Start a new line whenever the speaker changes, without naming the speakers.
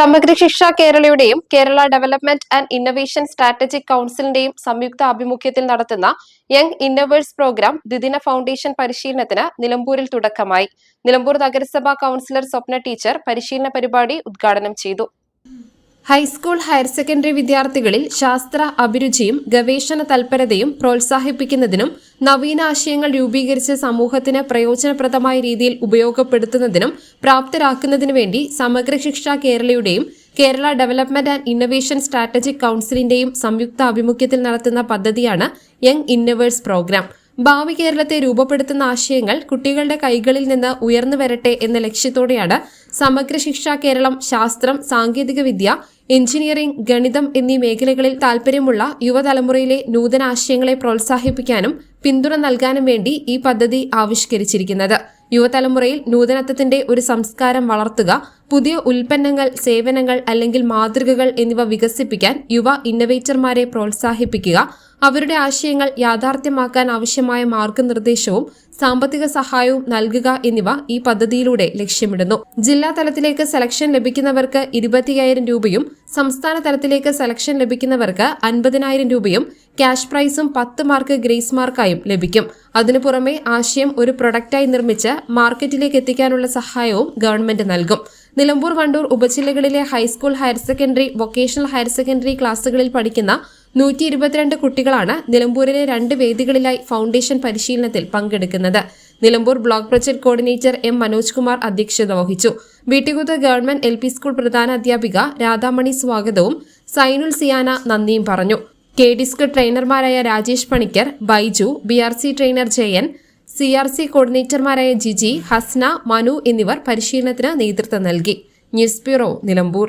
Samagra Shiksha കേരളയുടെയും Kerala development and innovation strategic കൌൺസിലിന്റെയും സംയുക്ത ആഭിമുഖ്യത്തിൽ നടത്തുന്ന യങ് ഇന്നവേഴ്സ് പ്രോഗ്രാം ദ്വിദിന ഫൗണ്ടേഷൻ പരിശീലനത്തിന് നിലമ്പൂരിൽ തുടക്കമായി. നിലമ്പൂർ നഗരസഭാ കൌൺസിലർ സ്വപ്ന ടീച്ചർ പരിശീലന പരിപാടി ഉദ്ഘാടനം ചെയ്തു. ഹൈസ്കൂൾ ഹയർ സെക്കൻഡറി വിദ്യാർത്ഥികളിൽ ശാസ്ത്ര അഭിരുചിയും ഗവേഷണ തൽപരതയും പ്രോത്സാഹിപ്പിക്കുന്നതിനും നവീന ആശയങ്ങൾ രൂപീകരിച്ച് സമൂഹത്തിന് പ്രയോജനപ്രദമായ രീതിയിൽ ഉപയോഗപ്പെടുത്തുന്നതിനും പ്രാപ്തരാക്കുന്നതിനു വേണ്ടി Samagra Shiksha കേരളയുടെയും Kerala development and innovation strategic കൌൺസിലിന്റെയും സംയുക്ത ആഭിമുഖ്യത്തിൽ നടത്തുന്ന പദ്ധതിയാണ് യങ് ഇന്നവേഴ്സ് പ്രോഗ്രാം. ഭാവി കേരളത്തെ രൂപപ്പെടുത്തുന്ന ആശയങ്ങൾ കുട്ടികളുടെ കൈകളിൽ നിന്ന് ഉയർന്നു വരട്ടെ എന്ന ലക്ഷ്യത്തോടെയാണ് സമഗ്ര ശിക്ഷ കേരളം ശാസ്ത്രം സാങ്കേതികവിദ്യ എഞ്ചിനീയറിംഗ് ഗണിതം എന്നീ മേഖലകളിൽ താൽപര്യമുള്ള യുവതലമുറയിലെ നൂതന ആശയങ്ങളെ പ്രോത്സാഹിപ്പിക്കാനും പിന്തുണ നൽകാനും വേണ്ടി ഈ പദ്ധതി ആവിഷ്കരിച്ചിരിക്കുന്നത്. യുവതലമുറയിൽ നൂതനത്വത്തിന്റെ ഒരു സംസ്കാരം വളർത്തുക പുതിയ ഉൽപ്പന്നങ്ങൾ സേവനങ്ങൾ അല്ലെങ്കിൽ മാതൃകകൾ എന്നിവ വികസിപ്പിക്കാൻ യുവ ഇന്നവേറ്റർമാരെ പ്രോത്സാഹിപ്പിക്കുക അവരുടെ ആശയങ്ങൾ യാഥാർത്ഥ്യമാക്കാൻ ആവശ്യമായ മാർഗനിർദ്ദേശവും സാമ്പത്തിക സഹായവും നൽകുക എന്നിവ ഈ പദ്ധതിയിലൂടെ ലക്ഷ്യമിടുന്നു. ജില്ലാ തലത്തിലേക്ക് സെലക്ഷൻ ലഭിക്കുന്നവർക്ക് ഇരുപത്തിയായിരം രൂപയും സംസ്ഥാന തലത്തിലേക്ക് സെലക്ഷൻ ലഭിക്കുന്നവർക്ക് അൻപതിനായിരം രൂപയും ക്യാഷ് പ്രൈസും പത്ത് മാർക്ക് ഗ്രേസ് മാർക്കായും ലഭിക്കും. അതിനു പുറമെ ആശയം ഒരു പ്രൊഡക്റ്റായി നിർമ്മിച്ച് മാർക്കറ്റിലേക്ക് എത്തിക്കാനുള്ള സഹായവും ഗവൺമെന്റ് നൽകും. Nilambur Wandoor ഉപജില്ലകളിലെ high school higher secondary vocational higher secondary ക്ലാസുകളിൽ പഠിക്കുന്ന നൂറ്റി ഇരുപത്തിരണ്ട് കുട്ടികളാണ് നിലമ്പൂരിലെ രണ്ട് വേദികളിലായി ഫൗണ്ടേഷൻ പരിശീലനത്തിൽ പങ്കെടുക്കുന്നത്. Nilambur block project coordinator M Manoj Kumar അധ്യക്ഷത വഹിച്ചു. വീട്ടികുത്ത് ഗവൺമെന്റ് എൽ സ്കൂൾ പ്രധാന അധ്യാപിക രാധാമണി സ്വാഗതവും സൈനുൽ സിയാന നന്ദിയും പറഞ്ഞു. K DISC ട്രെയിനർമാരായ Rajesh Panicker Baiju B R C trainer Jayan C R C കോർഡിനേറ്റർമാരായ Jiji Hasna Manu എന്നിവർ പരിശീലനത്തിന് നേതൃത്വം നൽകി. News bureau Nilambur.